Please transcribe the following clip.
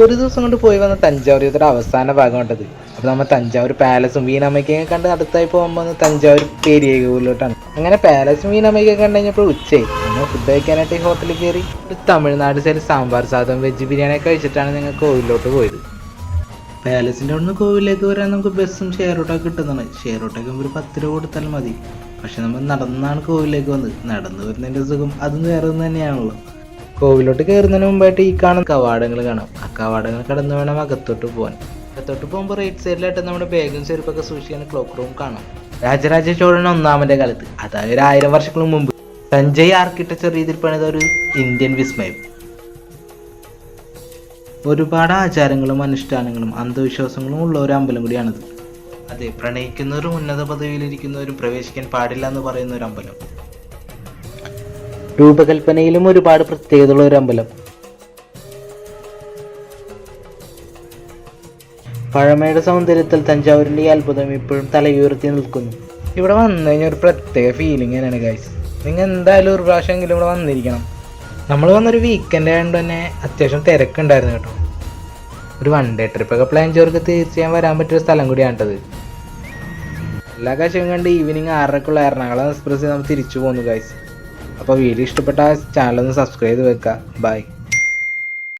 ഒരു ദിവസം കൊണ്ട് പോയി വന്ന തഞ്ചാവൂർ യുദ്ധയുടെ അവസാന ഭാഗം കണ്ടത്. അപ്പോൾ നമ്മൾ തഞ്ചാവൂർ പാലസും വീണമ്മയ്ക്കൊക്കെ കണ്ട് അടുത്തായി പോകുമ്പോൾ തഞ്ചാവൂർ പേരിയകൂരിലോട്ടാണ് അങ്ങനെ പാലസും വീണമ്മയ്ക്കൊക്കെ കണ്ടു കഴിഞ്ഞപ്പോൾ ഉച്ചയായി. പിന്നെ ഫുഡ് കഴിക്കാനായിട്ട് ഈ ഹോട്ടലിൽ കയറി ഒരു തമിഴ്നാട് സൈഡ് സാമ്പാർ സാധനം വെജ് ബിരിയാണി കഴിച്ചിട്ടാണ് ഞങ്ങൾ കോവിലോട്ട് പോയത്. പാലസിന്റെ അവിടുന്ന് കോവിലേക്ക് വരാൻ നമുക്ക് ബസ്സും ഷെയർ ഓട്ടൊക്കെ കിട്ടുന്നതാണ്. ഷെയർ ഓട്ടൊക്കെ ഒരു പത്ത് രൂപ കൊടുത്താൽ മതി. പക്ഷെ നമ്മൾ നടന്നാണ് കോവിലേക്ക് വന്നത്. നടന്നു വരുന്നതിന്റെ സുഖം അതും വേറെ തന്നെയാണല്ലോ. കോവിലോട്ട് കയറുന്നതിന് മുമ്പായിട്ട് ഈ കാണുന്ന കവാടങ്ങൾ കാണാം. കവാടങ്ങൾ കടന്നു വേണം അകത്തോട്ട് പോകാൻ അകത്തോട്ട് പോകുമ്പോൾ റൈറ്റ് സൈഡിലായിട്ട് നമ്മുടെ ബാഗും ചെരുപ്പൊക്കെ സൂക്ഷിക്കാൻ ക്ലോക്ക് റൂം കാണാം. രാജരാജ ചോഴൻ ഒന്നാമന്റെ കാലത്ത് അതായത് ഒരു ആയിരം വർഷങ്ങൾക്ക് മുമ്പ്. സഞ്ജയ് ആർക്കിടെക്ചർ രീതിയിൽ പണിത ഒരു ഇന്ത്യൻ വിസ്മയം. ഒരുപാട് ആചാരങ്ങളും അനുഷ്ഠാനങ്ങളും അന്ധവിശ്വാസങ്ങളും ഉള്ള ഒരു അമ്പലം കൂടിയാണിത്. അതെ പ്രണയിക്കുന്നവരും ഉന്നത പദവിയിലിരിക്കുന്നവരും പ്രവേശിക്കാൻ പാടില്ല എന്ന് പറയുന്ന ഒരു അമ്പലം. രൂപകൽപ്പനയിലും ഒരുപാട് പ്രത്യേകതയുള്ള ഒരു അമ്പലം. പഴമയുടെ സൗന്ദര്യത്തിൽ തഞ്ചാവൂരിന്റെ ഈ അത്ഭുതം ഇപ്പോഴും തലയുയർത്തി നിൽക്കുന്നു. ഇവിടെ വന്നു കഴിഞ്ഞാൽ ഒരു പ്രത്യേക ഫീലിംഗ് തന്നെയാണ് ഗൈസ് നിങ്ങൾ എന്തായാലും ഒരു പ്രാവശ്യമെങ്കിലും ഇവിടെ വന്നിരിക്കണം. നമ്മൾ വന്നൊരു വീക്കെൻഡ് ആയതുകൊണ്ട് തന്നെ അത്യാവശ്യം തിരക്കുണ്ടായിരുന്നു കേട്ടോ. ഒരു വൺ ഡേ ട്രിപ്പൊക്കെ പ്ലാൻ ചെയ്തവർക്ക് തീർച്ചയായും വരാൻ പറ്റിയൊരു സ്ഥലം കൂടിയാണിട്ടത് എല്ലാ കാശും കണ്ട് ഈവനിങ് ആറരക്കുള്ള എറണാകുളം എക്സ്പ്രസ് നമ്മൾ തിരിച്ചു പോന്നു ഗൈസ് അപ്പോൾ വീഡിയോ ഇഷ്ടപ്പെട്ട ചാനലൊന്ന് സബ്സ്ക്രൈബ് ചെയ്ത് വെക്കുക. ബൈ